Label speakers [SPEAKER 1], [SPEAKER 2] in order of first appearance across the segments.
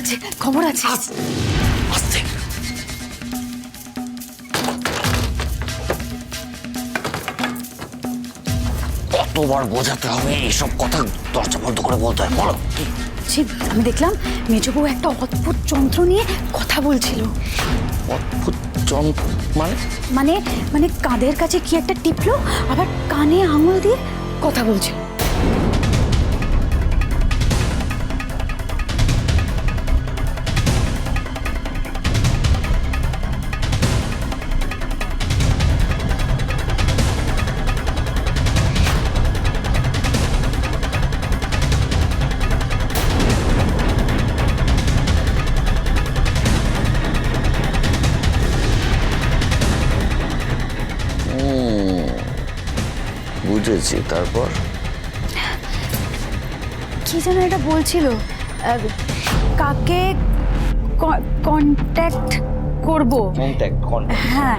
[SPEAKER 1] আছে খবর আছে।
[SPEAKER 2] আস্তে কতবার বোঝাতে হবে এইসব কথা দরজা বন্ধ করে বলতে হয় বলো। কি?
[SPEAKER 1] আমি দেখলাম মেজবউ একটা অদ্ভুত যন্ত্র নিয়ে কথা বলছিল।
[SPEAKER 2] অদ্ভুত যন্ত্র? মানে?
[SPEAKER 1] মানে মানে কাঁধের কাছে কি একটা টিপলো আবার কানে আঙুল দিয়ে কথা বলছিল।
[SPEAKER 2] বুঝেছি তারপর?
[SPEAKER 1] কি যেন এটা বলছিল? কাকে কন্ট্যাক্ট করব?
[SPEAKER 2] কন্ট্যাক্ট
[SPEAKER 1] হ্যাঁ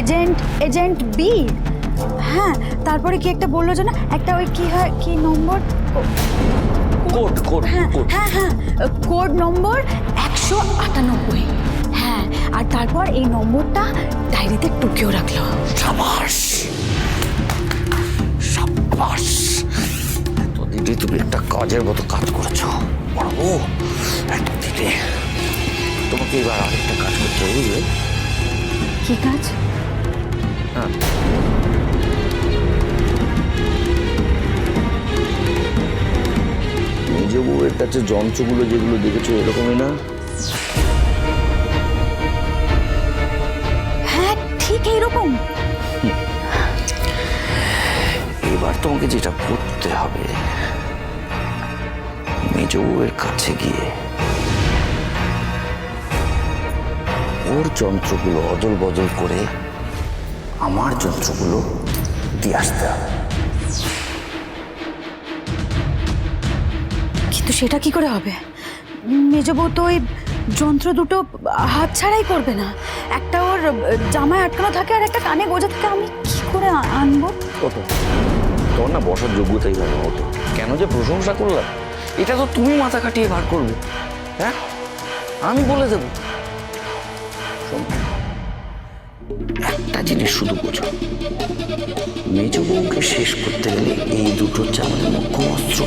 [SPEAKER 1] এজেন্ট এজেন্ট বি হ্যাঁ তারপরে কি একটা বলল যে না একটা ওই কি হয় কি নম্বর?
[SPEAKER 2] কোড কোড
[SPEAKER 1] হ্যাঁ
[SPEAKER 2] কোড
[SPEAKER 1] হ্যাঁ হ্যাঁ কোড নম্বর একশো আটানব্বই। হ্যাঁ আর তারপর এই নম্বরটা ডায়েরিতে টুকেও রাখল।
[SPEAKER 2] সাবাস! সাবাস এতদিনে তুমি একটা কাজের মতো কাজ করেছ। বড় এতদিনে তোমাকে এবার আরেকটা কাজ করতে হবে বুঝলে?
[SPEAKER 1] কি কাজ?
[SPEAKER 2] হ্যাঁ। নিজ বউয়ের কাছে যন্ত্রগুলো যেগুলো দেখেছ এরকমই না?
[SPEAKER 1] হ্যাঁ ঠিক এইরকম।
[SPEAKER 2] তোমাকে যেটা করতে হবে মেজ বউয়ের কাছে গিয়ে ওর যন্ত্রগুলো অদল বদল করে আমার যন্ত্রগুলো দিয়ে আসতে হবে।
[SPEAKER 1] কিন্তু সেটা কি করে হবে? মেজবউ তো ওই যন্ত্র দুটো হাত ছাড়াই করবে না। একটা ওর জামায় আটকানো থাকে আর একটা কানে গোজা থাকে। আমি কি করে আনব?
[SPEAKER 2] কত তোর না বসার যোগ্যতাই ভালো হতো কেন যে প্রশংসা করলাম এটা তো তুমি মাথা কাটিয়ে বার করবে। হ্যাঁ? আমি বলে দেবো। একটা জিনিস শুধু বোঝো। মেজ বউকে শেষ করতে গেলে এই দুটো হচ্ছে আমাদের মুখ্য অস্ত্র।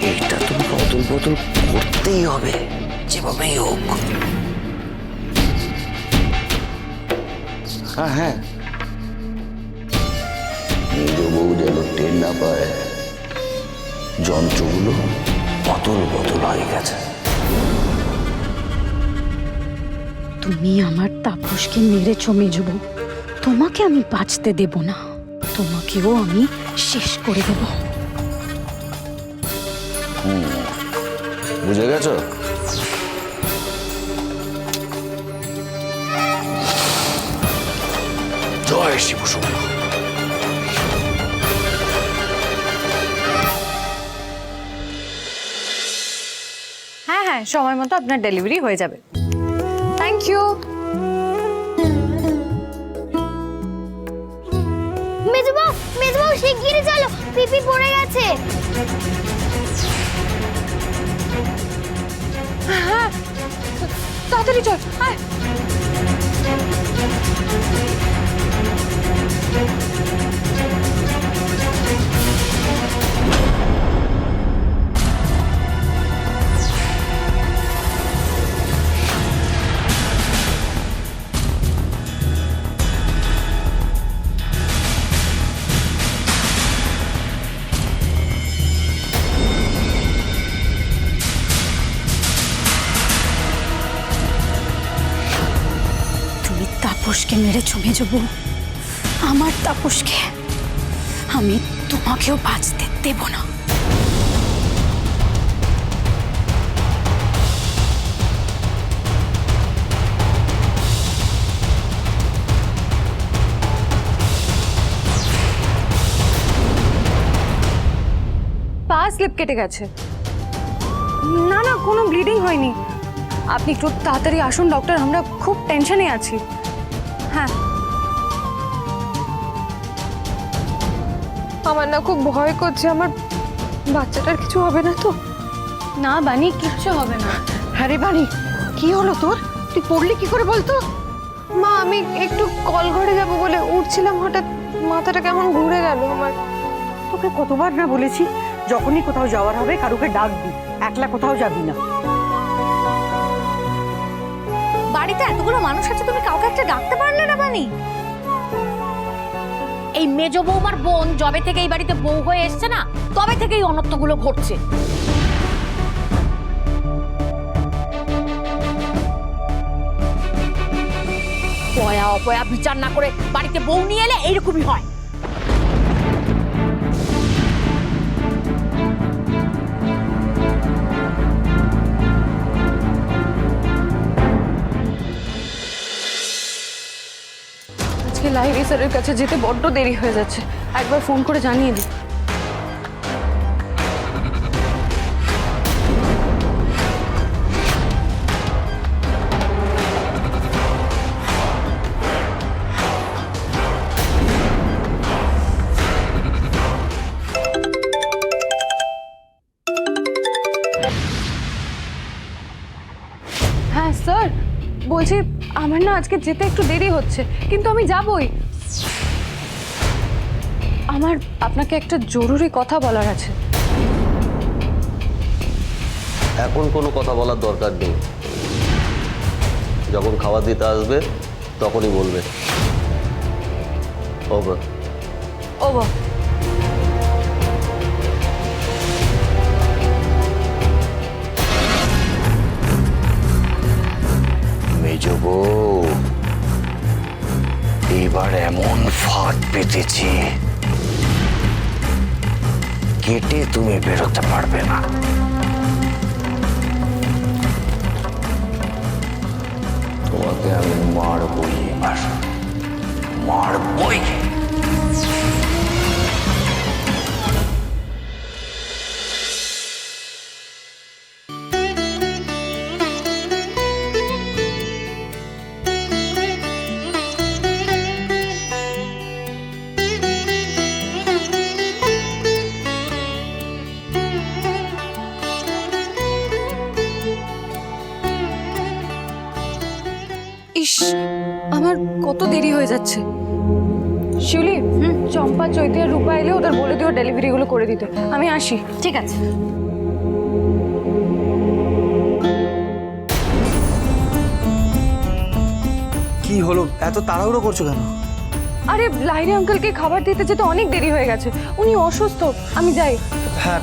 [SPEAKER 2] এইটা তুমি বদল বদল করতেই হবে, যেভাবেই হোক। হ্যাঁ হ্যাঁ। বউ যেন টের না পায় যন্ত্রগুলো বদল বদল হয়ে গেছে।
[SPEAKER 1] তুমি আমার তাপসকে মেরেছো মেজবউ তোমাকে আমি বাঁচতে দেব না। তোমাকেও আমি শেষ করে দেব।
[SPEAKER 2] বুঝে গেছো? জয় শিব
[SPEAKER 3] হ্যাঁ হ্যাঁ সময় মতো আপনার ডেলিভারি হয়ে যাবে। থ্যাংক ইউ
[SPEAKER 4] মেজবাউ মেজবাউ শিগগিরই চলো পিপি পড়ে গেছে।
[SPEAKER 3] তাড়াতাড়ি চল আয়।
[SPEAKER 1] মেরেছো মেজবউ আমার তাপসকে আমি তোমাকেও বাঁচতে দেব না।
[SPEAKER 3] পা স্লিপ কেটে গেছে। না না, কোনো ব্লিডিং হয়নি। আপনি একটু তাড়াতাড়ি আসুন, ডক্টর, আমরা খুব টেনশনে আছি। হ্যাঁ। আমার না খুব ভয় করছে আমার বাচ্চাটার কিছু হবে না তো। না বানি কিচ্ছু হবে না।
[SPEAKER 5] আরে বাড়ি কি হলো তোর? তুই পড়লি কি করে বলতো?
[SPEAKER 3] মা আমি একটু কল ঘরে যাব বলে উঠছিলাম হঠাৎ মাথাটা কেমন ঘুরে গেল আমার।
[SPEAKER 5] তোকে কতবার না বলেছি যখনই কোথাও যাওয়ার হবে কারুকে ডাকবি একলা কোথাও যাবি না।
[SPEAKER 1] বাড়িতে এতগুলো মানুষ আছে তুমি কাউকে একটা ডাকতে পারলে না বানি?
[SPEAKER 6] এই মেজ বৌমার বোন যবে থেকে এই বাড়িতে বউ হয়ে এসছে না, তবে থেকেই অনর্থগুলো ঘটছে। পয়া অপয়া বিচার না করে বাড়িতে বউ নিয়ে এলে এইরকমই হয়।
[SPEAKER 3] লাইব্রেরি স্যারের কাছে যেতে বড্ড দেরি হয়ে যাচ্ছে। একবার ফোন করে জানিয়ে দিই। আমার না আজকে যেতে একটু দেরি হচ্ছে কিন্তু আমি যাবই। আমার আপনাকে একটা জরুরি কথা বলার আছে।
[SPEAKER 7] এখন কোনো কথা বলার দরকার নেই। যখন খাবার দিতে আসবে তখনই বলবে। ওভার
[SPEAKER 3] ওভার
[SPEAKER 2] মেজ বউ এবার এমন ফাঁদ পেতেছি কেটে তুমি বেরোতে পারবে না। তোমাকে আমি মারবই এবার। মারবই?
[SPEAKER 3] আমার কত দেরি হয়ে যাচ্ছে। শিউলি চম্পা চৈতি আর রূপা এলে ওদের বলে দিও ডেলিভারিগুলো করে দিতে। আমি আসি।
[SPEAKER 1] ঠিক আছে।
[SPEAKER 8] কি হলো? এত তাড়াহুড়ো করছ কেন?
[SPEAKER 3] আরে লাইরি আঙ্কেলকে খাবার দিতে যেতে অনেক দেরি হয়ে গেছে। উনি অসুস্থ। আমি যাই।
[SPEAKER 8] হ্যাঁ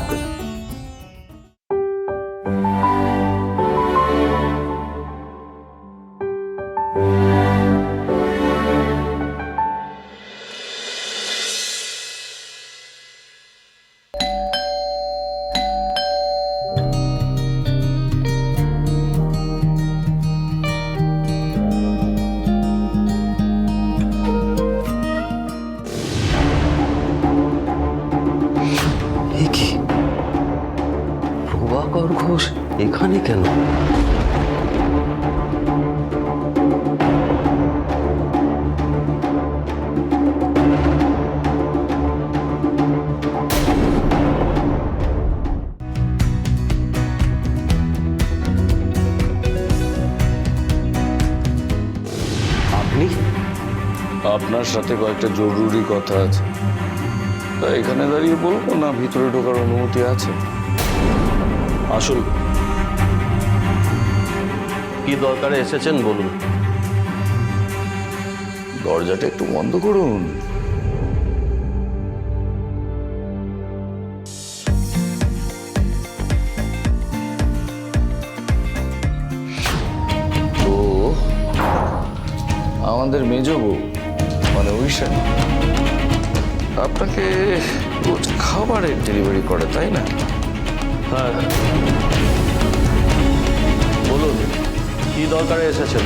[SPEAKER 7] এখানে কেন? আপনি?
[SPEAKER 2] আপনার সাথে কয়েকটা জরুরি কথা আছে। তা এখানে দাঁড়িয়ে বলব না? ভিতরে ঢোকার অনুমতি আছে?
[SPEAKER 7] আসুন। কি দরকারে এসেছেন বলুন।
[SPEAKER 2] দরজাটা একটু বন্ধ করুন। তো আমাদের মেজ বউ মানে উইশা আপনাকে রোজ খাবারের ডেলিভারি করে, তাই না?
[SPEAKER 7] হ্যাঁ। বলুন কি দরকারে এসেছেন?